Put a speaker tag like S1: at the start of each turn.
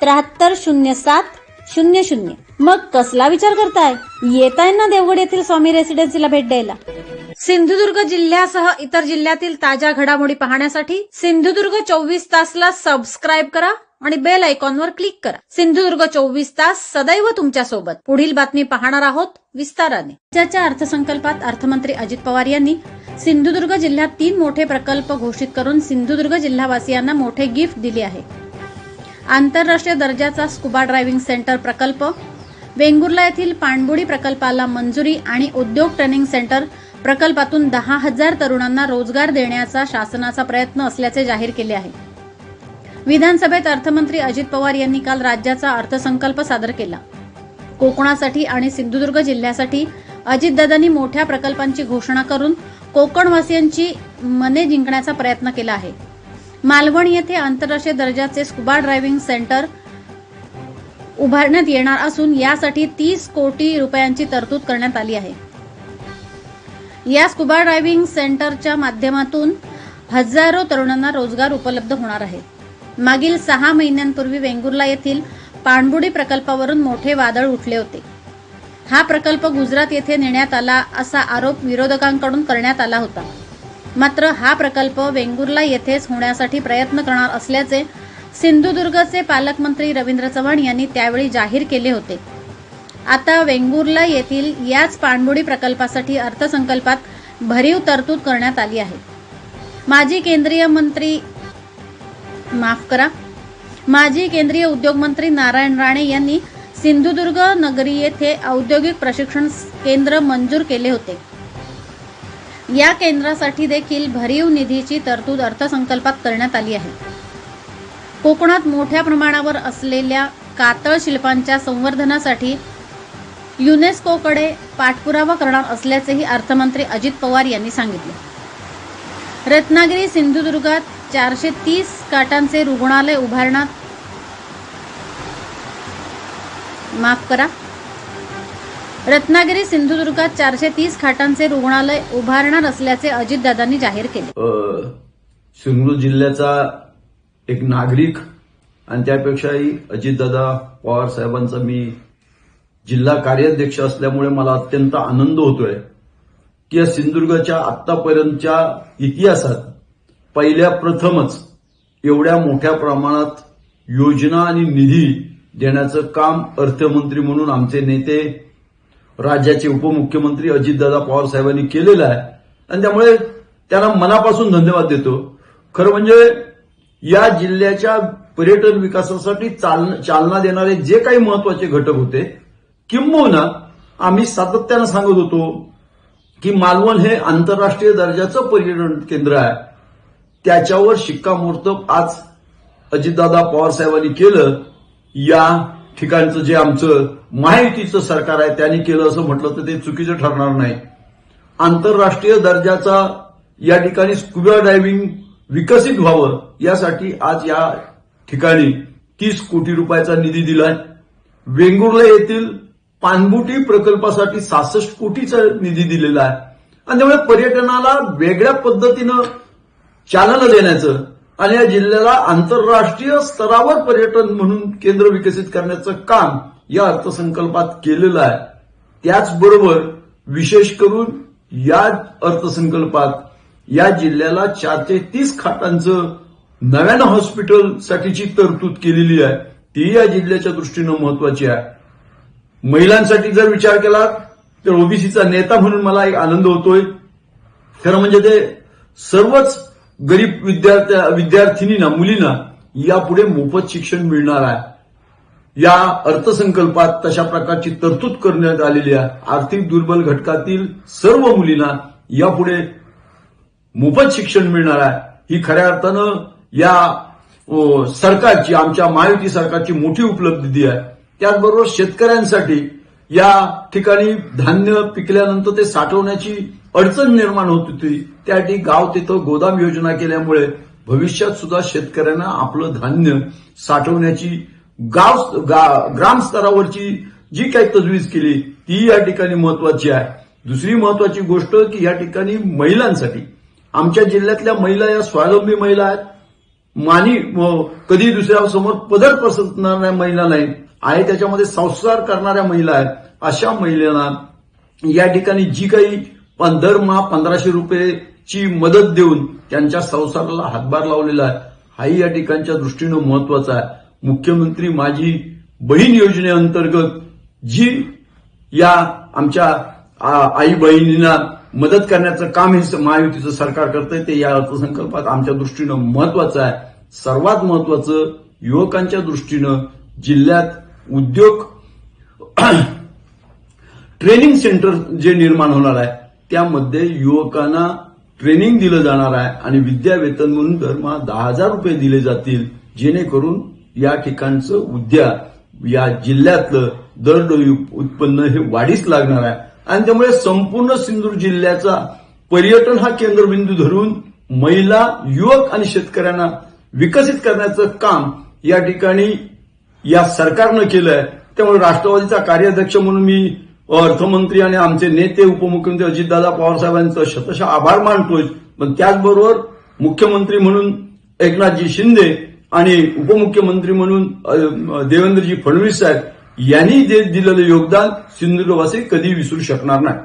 S1: त्र्याहत्तर शून्य सात शून्य शून्य. मग कसला विचार करताय? येताय ना देवगड येथील स्वामी रेसिडेन्सीला भेट द्यायला. सिंधुदुर्ग जिल्ह्यासह इतर जिल्ह्यातील ताज्या घडामोडी पाहण्यासाठी सिंधुदुर्ग चोवीस तासला सबस्क्राईब करा आणि बेल आयकॉनवर क्लिक करा. सिंधुदुर्ग चोवीस तास सदैव तुमच्यासोबत पुढील बातमी पाहणार आहोत विस्ताराने. राज्याच्या अर्थसंकल्पात अर्थमंत्री अजित पवार यांनी सिंधुदुर्ग जिल्ह्यात तीन मोठे प्रकल्प घोषित करून सिंधुदुर्ग जिल्हावासियांना मोठे गिफ्ट दिले आहे. आंतरराष्ट्रीय दर्जाचा स्कुबा ड्रायव्हिंग सेंटर प्रकल्प वेंगुर्ला येथील पाणबुडी प्रकल्पाला मंजुरी आणि उद्योग ट्रेनिंग सेंटर प्रकल्पातून दहा हजार तरुणांना रोजगार देण्याचा शासनाचा प्रयत्न असल्याचे जाहीर केले आहे. विधानसभेत अर्थमंत्री अजित पवार यांनी काल राज्याचा अर्थसंकल्प सादर केला. कोकणासाठी आणि सिंधुदुर्ग जिल्ह्यासाठी अजितदादांनी मोठ्या प्रकल्पांची घोषणा करून कोकणवासियांची मने जिंकण्याचा प्रयत्न केला आहे. मालवण येथे आंतरराष्ट्रीय दर्जाचे स्कुबा ड्रायव्हिंग सेंटर उभारण्यात येणार असून यासाठी तीस कोटी रुपयांची तरतूद करण्यात आली आहे. या स्कुबा ड्रायव्हिंग सेंटरच्या माध्यमातून हजारो तरुणांना रोजगार उपलब्ध होणार आहे. मागील सहा महिन्यांपूर्वी वेंगुर्ला येथील पाणबुडी प्रकल्पावरून मोठे वादळ उठले होते. हा प्रकल्प गुजरात येथे नेण्यात आला असा आरोप विरोधकांकडून करण्यात आला होता. मात्र हा प्रकल्प वेंगुर्ला येथेच होण्यासाठी प्रयत्न करणार असल्याचे सिंधुदुर्गचे पालकमंत्री रवींद्र चव्हाण यांनी त्यावेळी जाहीर केले होते. आता वेंगुर्ला येथील याच पाणबुडी प्रकल्पासाठी अर्थसंकल्पात भरीव तरतूद करण्यात आली आहे. माजी केंद्रीय मंत्री माफ करा माजी केंद्रीय उद्योग मंत्री नारायण राणे यांनी सिंधुदुर्ग नगरी येथे औद्योगिक प्रशिक्षण केंद्र मंजूर केले होते. या केंद्रासाठी देखील भरीव निधीची तरतूद अर्थसंकल्पात करण्यात आली आहे. कोकणात मोठ्या प्रमाणावर असलेल्या कातळ शिल्पांच्या संवर्धनासाठी युनेस्कोकडे पाठपुरावा करणार असल्याचेही अर्थमंत्री अजित पवार यांनी सांगितले. रत्नागिरी सिंधुदुर्गात चारशे तीस काटांचे रुग्णालय उभारण्यात माफ करा. रत्नागिरी सिंधुदुर्गात चारशे तीस खाटांचे रुग्णालय उभारणार असल्याचे अजितदादांनी जाहीर केले.
S2: सिंधुदुर्ग जिल्ह्याचा एक नागरिक आणि त्यापेक्षाही अजितदादा पवार साहेबांचा मी जिल्हा कार्याध्यक्ष असल्यामुळे मला अत्यंत आनंद होतोय की या सिंधुदुर्गाच्या आतापर्यंतच्या इतिहासात पहिल्या प्रथमच एवढ्या मोठ्या प्रमाणात योजना आणि निधी देण्याचं काम अर्थमंत्री म्हणून आमचे नेते राज्याचे उपमुख्यमंत्री अजितदादा पवार साहेबांनी केलेलं आहे. आणि त्यामुळे त्यांना मनापासून धन्यवाद देतो. खरं म्हणजे या जिल्ह्याच्या पर्यटन विकासासाठी चाल- चालना देणारे जे काही महत्त्वाचे घटक होते किंबहुना आम्ही सातत्यानं सांगत होतो की मालवण हे आंतरराष्ट्रीय दर्जाचं पर्यटन केंद्र आहे. त्याच्यावर शिक्कामोर्तब आज अजितदादा पवार साहेबांनी केलं. या ठिकाणचं जे आमचं माहितीचं सरकार आहे त्यांनी केलं असं म्हटलं तर ते चुकीचं ठरणार नाही. आंतरराष्ट्रीय दर्जाचा या ठिकाणी स्कुबा डायव्हिंग विकसित व्हावं यासाठी आज या ठिकाणी तीस कोटी रुपयाचा निधी दिलाय. वेंगुर्ला येथील पाणबुटी प्रकल्पासाठी सहासष्ट कोटीचा निधी दिलेला आहे. आणि त्यामुळे पर्यटनाला वेगळ्या पद्धतीनं चालना देण्याचं आणि या जिल्ह्याला आंतरराष्ट्रीय स्तरावर पर्यटन म्हणून केंद्र विकसित करण्याचं काम या अर्थसंकल्पात केलेलं आहे. त्याचबरोबर विशेष करून या अर्थसंकल्पात या जिल्ह्याला चारशे तीस खाटांचं नव्यानं हॉस्पिटलसाठीची तरतूद केलेली आहे. ती या जिल्ह्याच्या दृष्टीनं महत्वाची आहे. महिलांसाठी जर विचार केला तर ओबीसीचा नेता म्हणून मला एक आनंद होतोय. खरं म्हणजे ते सर्वच गरीब विद्यार्थ्या विद्यार्थिनींना मुलींना यापुढे मोफत शिक्षण मिळणार आहे. या अर्थसंकल्पात तशा प्रकारची तरतूद करण्यात आलेली आहे. आर्थिक दुर्बल घटकातील सर्व मुलींना यापुढे मोफत शिक्षण मिळणार आहे. ही खऱ्या अर्थानं या सरकारची आमच्या महायुती सरकारची मोठी उपलब्धी आहे. त्याचबरोबर शेतकऱ्यांसाठी या ठिकाणी धान्य पिकल्यानंतर ते साठवण्याची अडचण निर्माण होत होती. त्यासाठी गाव तिथं गोदाम योजना केल्यामुळे भविष्यात सुद्धा शेतकऱ्यांना आपलं धान्य साठवण्याची गाव गा- ग्रामस्तरावरची जी काही तजवीज केली ती या ठिकाणी महत्वाची आहे. दुसरी महत्वाची गोष्ट की या ठिकाणी महिलांसाठी. आमच्या जिल्ह्यातल्या महिला या स्वावलंबी महिला आहेत. मानी कधी दुसऱ्या समोर पदर पसरणाऱ्या महिला नाहीत. आहे त्याच्यामध्ये संसार करणाऱ्या महिला आहेत. अशा महिलांना या ठिकाणी जी काही पण दरमहा पंधराशे रुपयेची मदत देऊन त्यांच्या संसाराला हातभार लावलेला आहे. हाही या ठिकाणच्या दृष्टीनं महत्त्वाचा आहे. मुख्यमंत्री माझी बहीण योजनेअंतर्गत जी या आमच्या आई बहिणींना मदत करण्याचं काम हे महायुतीचं सरकार करतंय ते या अर्थसंकल्पात आमच्या दृष्टीनं महत्वाचं आहे. सर्वात महत्वाचं युवकांच्या दृष्टीनं जिल्ह्यात उद्योग ट्रेनिंग सेंटर जे निर्माण होणार आहे त्यामध्ये युवकांना ट्रेनिंग दिलं जाणार आहे आणि विद्यावेतन म्हणून दरमहा दहा हजार रुपये दिले जातील जेणेकरून या ठिकाणचं उद्या या जिल्ह्यातलं दरडोई उत्पन्न हे वाढीस लागणार आहे. आणि त्यामुळे संपूर्ण सिंधुदुर्ग जिल्ह्याचा पर्यटन हा केंद्रबिंदू धरून महिला युवक आणि शेतकऱ्यांना विकसित करण्याचं काम या ठिकाणी या सरकारनं केलंय त्यामुळे राष्ट्रवादीचा कार्याध्यक्ष म्हणून मी अर्थमंत्री आणि आमचे नेते उपमुख्यमंत्री अजितदादा पवारसाहेबांचं शतशः आभार मानतोय. पण त्याचबरोबर मुख्यमंत्री म्हणून एकनाथजी शिंदे आणि उपमुख्यमंत्री म्हणून देवेंद्रजी फडणवीस साहेब यांनी जे दिलेलं योगदान सिंधुदुर्गवासी कधी विसरू शकणार नाही.